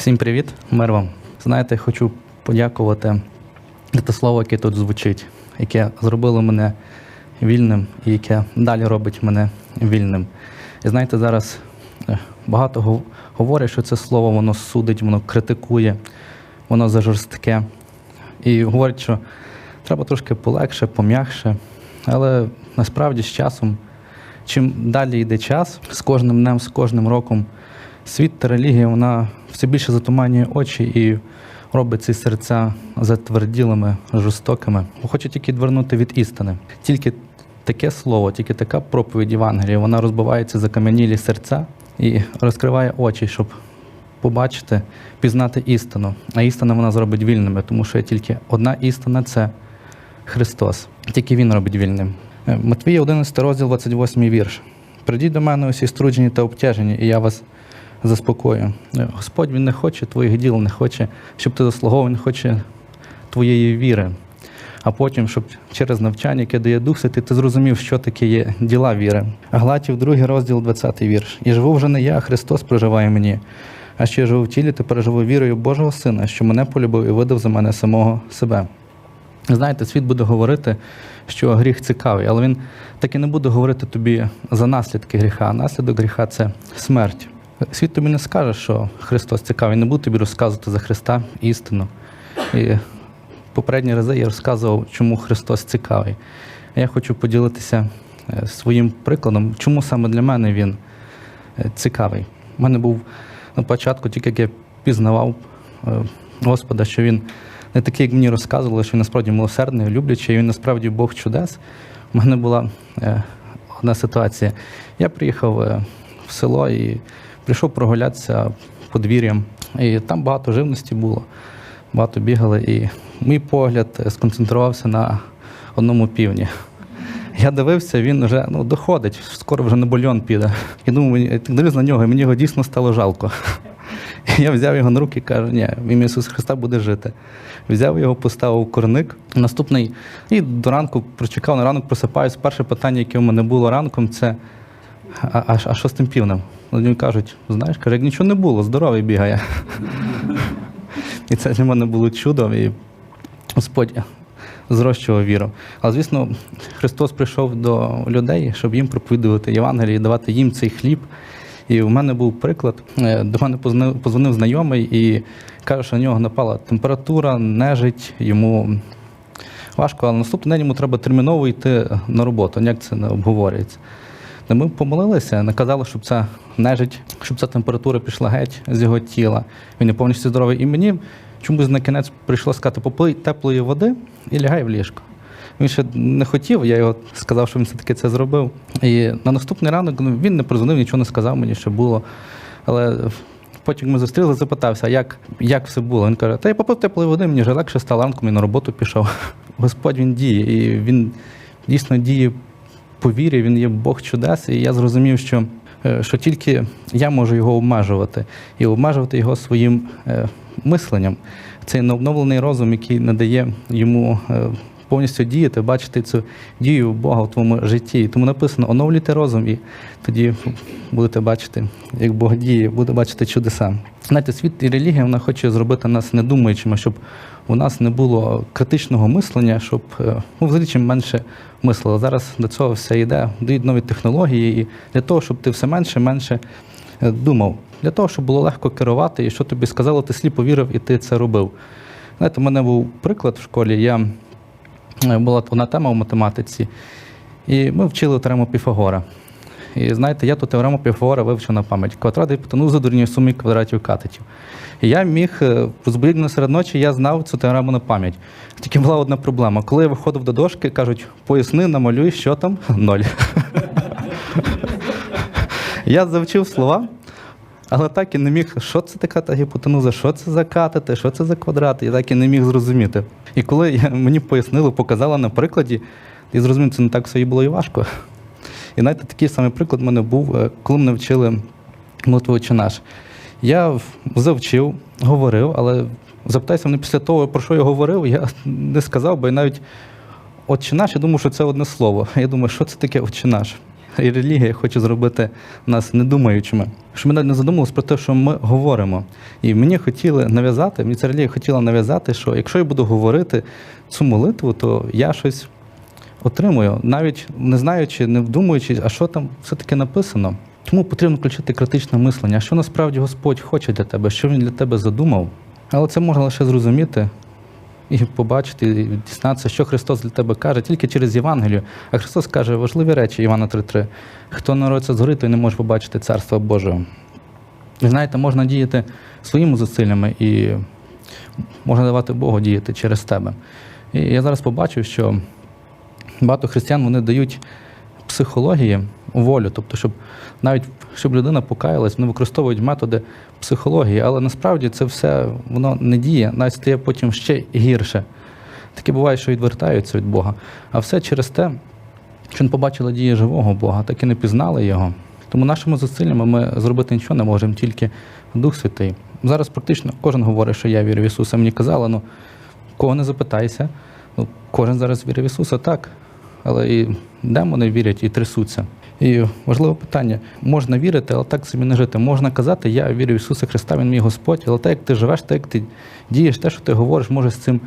Всім привіт, мир вам. Знаєте, хочу подякувати за те слово, яке тут звучить, яке зробило мене вільним і яке далі робить мене вільним. І знаєте, зараз е, багато гов- говорять, що це слово воно судить, воно критикує, воно зажорстке. І говорять, що треба трошки полегше, пом'якше. Але насправді з часом, чим далі йде час, з кожним днем, з кожним роком, світ та релігія вона все більше затуманює очі і робить ці серця затверділими, жорстокими. Хоче тільки відвернути від істини. Тільки таке слово, тільки така проповідь Євангелія, вона розбивається за кам'янілі серця і розкриває очі, щоб побачити, пізнати істину. А істина вона зробить вільними, тому що є тільки одна істина це Христос. Тільки Він робить вільним. Е, Матвія 11 розділ, 28 вірш. Придіть до мене усі струджені та обтяжені, і я вас заспокою. Е, Господь Він не хоче твоїх діл, не хоче, щоб ти заслуговував, Він хоче твоєї віри. А потім, щоб через навчання, яке дає Дух Святий, ти зрозумів, що таке є діла віри. Галатів, 2 розділ, 20 вірш. І живу вже не я, а Христос проживає мені. А що я живу в тілі, тепер живу вірою Божого Сина, що мене полюбив і видав за мене самого себе. Знаєте, світ буде говорити, що гріх цікавий, але він таки не буде говорити тобі за наслідки гріха. А наслідок гріха це смерть. Світ тобі не скаже, що Христос цікавий, не буде тобі розказувати за Христа істину. І попередні рази я розказував, чому Христос цікавий. Я хочу поділитися е, своїм прикладом, чому саме для мене він е, цікавий. У мене був на початку, тільки як я пізнавав е, Господа, що він не такий, як мені розказували, що він насправді милосердний, люблячий, і він насправді Бог чудес. У мене була одна ситуація. Я приїхав в село і прийшов прогулятися подвір'ям. І там багато живності було, багато бігали. І мій погляд сконцентрувався на одному півні. Я дивився, він вже ну, доходить, скоро вже на бульон піде. І думаю, мені- дивлюсь на нього, і мені його дійсно стало жалко. Я взяв його на руки і кажу, ні, ім'я Ісуса Христа буде жити. Взяв його, поставив в корник. Наступний, і до ранку прочекав, на ранок просипаюсь. Перше питання, яке в мене було ранком, це а, а, а що з тим півнем? Вони кажуть, знаєш, каже, як нічого не було, здоровий бігає. І це для мене було чудо. І Господь зрощував віру. Але, звісно, Христос прийшов до людей, щоб їм проповідувати Євангеліє, давати їм цей хліб. І в мене був приклад. Е, До мене позвонив знайомий і каже, що на нього напала температура, нежить, йому важко, але наступний день йому треба терміново йти на роботу. Ніяк це не обговорюється. Та Ми помолилися, наказали, щоб ця нежить, щоб ця температура пішла геть з його тіла. Він не повністю здоровий. І мені чомусь на кінець прийшло сказати, попий теплої води і лягай в ліжко. Він ще не хотів, я його сказав, що він все-таки це зробив. І на наступний ранок ну, він не прозвонив, нічого не сказав мені, що було. Але потім ми зустріли, запитався, як, як все було. Він каже, та я попив теплої води, мені вже легше стало ранком і на роботу пішов. Господь він діє, і він дійсно діє по він є Бог чудес, і я зрозумів, що, е, що тільки я можу його обмежувати і обмежувати його своїм е, мисленням. Цей обновлений розум, який надає йому е, повністю діяти, бачити цю дію Бога в твоєму житті. Тому написано: оновлюйте розум, і тоді будете бачити, як Бог діє, будете бачити чудеса. Знаєте, світ і релігія вона хоче зробити нас недумаючими, щоб у нас не було критичного мислення, щоб е, ну, взагалі чим менше мислили. Зараз до цього все йде, дають нові технології, і для того, щоб ти все менше менше е, думав, для того, щоб було легко керувати, і що тобі сказали, ти сліпо вірив і ти це робив. Знаєте, у мене був приклад в школі. Я е, була одна тема в математиці, і ми вчили теорему Піфагора. І знаєте, я ту теорему Піфагора вивчив на пам'ять. Квадрат гіпотенузи дорівнює сумі квадратів катетів. І я міг е, серед ночі, я знав цю теорему на пам'ять. Тільки була одна проблема. Коли я виходив до дошки, кажуть, поясни, намалюй, що там? Ноль. Я завчив слова, але так і не міг, що це така та гіпотенуза, що це за катети, що це за квадрати, я так і не міг зрозуміти. І коли мені пояснили, показали на прикладі, я зрозумів, це не так все і було і важко. І знаєте, такий самий приклад в мене був, е, коли мене вчили молитву «Отче наш. Я завчив, говорив, але запитайся мене після того, про що я говорив, я не сказав, бо я навіть «Отче наш, я думав, що це одне слово. Я думаю, що це таке «Отче наш? і релігія хоче зробити нас недумаючими. Щоб ми навіть не задумувалися про те, що ми говоримо. І мені хотіли нав'язати, мені ця релігія хотіла нав'язати, що якщо я буду говорити цю молитву, то я щось отримую, навіть не знаючи, не вдумуючи, а що там все-таки написано. Тому потрібно включити критичне мислення, що насправді Господь хоче для тебе, що він для тебе задумав. Але це можна лише зрозуміти і побачити, і дізнатися, що Христос для тебе каже, тільки через Євангелію. А Христос каже важливі речі Івана 3.3. Хто народиться згори, той не може побачити Царства Божого. І знаєте, можна діяти своїми зусиллями і можна давати Богу діяти через тебе. І я зараз побачив, що багато християн вони дають психології волю, тобто, щоб навіть щоб людина покаялась, вони використовують методи психології, але насправді це все воно не діє, навіть стає потім ще гірше. Таке буває, що відвертаються від Бога. А все через те, що не побачили дії живого Бога, так і не пізнали його. Тому нашими зусиллями ми зробити нічого не можемо, тільки Дух Святий. Зараз практично кожен говорить, що я вірю в Ісуса. Мені казали, ну кого не запитайся, ну, кожен зараз вірить в Ісуса, так. Але і демони вірять і трясуться. І важливе питання: можна вірити, але так собі не жити. Можна казати, я вірю в Ісуса Христа, Він мій Господь, але те, як ти живеш, те, як ти дієш, те, що ти говориш, може з цим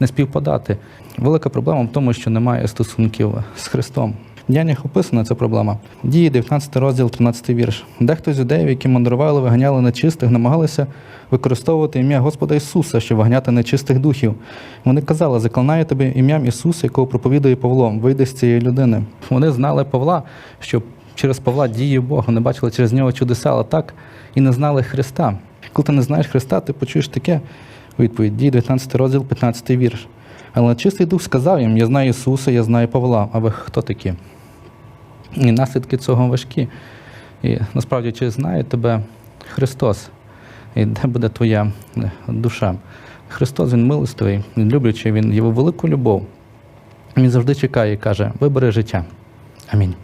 не співпадати. Велика проблема в тому, що немає стосунків з Христом. В діяннях описана ця проблема. Дії 19 розділ, 13 вірш. Дехто з юдеїв, які мандрували, виганяли нечистих, намагалися використовувати ім'я Господа Ісуса, щоб виганяти нечистих духів. Вони казали, заклинаю тебе ім'ям Ісуса, якого проповідує Павло, вийди з цієї людини. Вони знали Павла, що через Павла діє Бог, вони бачили через нього чудеса, але так і не знали Христа. Коли ти не знаєш Христа, ти почуєш таке відповідь. Дії 19 розділ, 15 вірш. Але чистий дух сказав їм: Я знаю Ісуса, я знаю Павла. А ви хто такі? І наслідки цього важкі. І насправді, чи знає тебе Христос, і де буде твоя е, душа? Христос Він милостивий, Він люблячий, Він його велику любов. Він завжди чекає і каже: вибери життя. Амінь.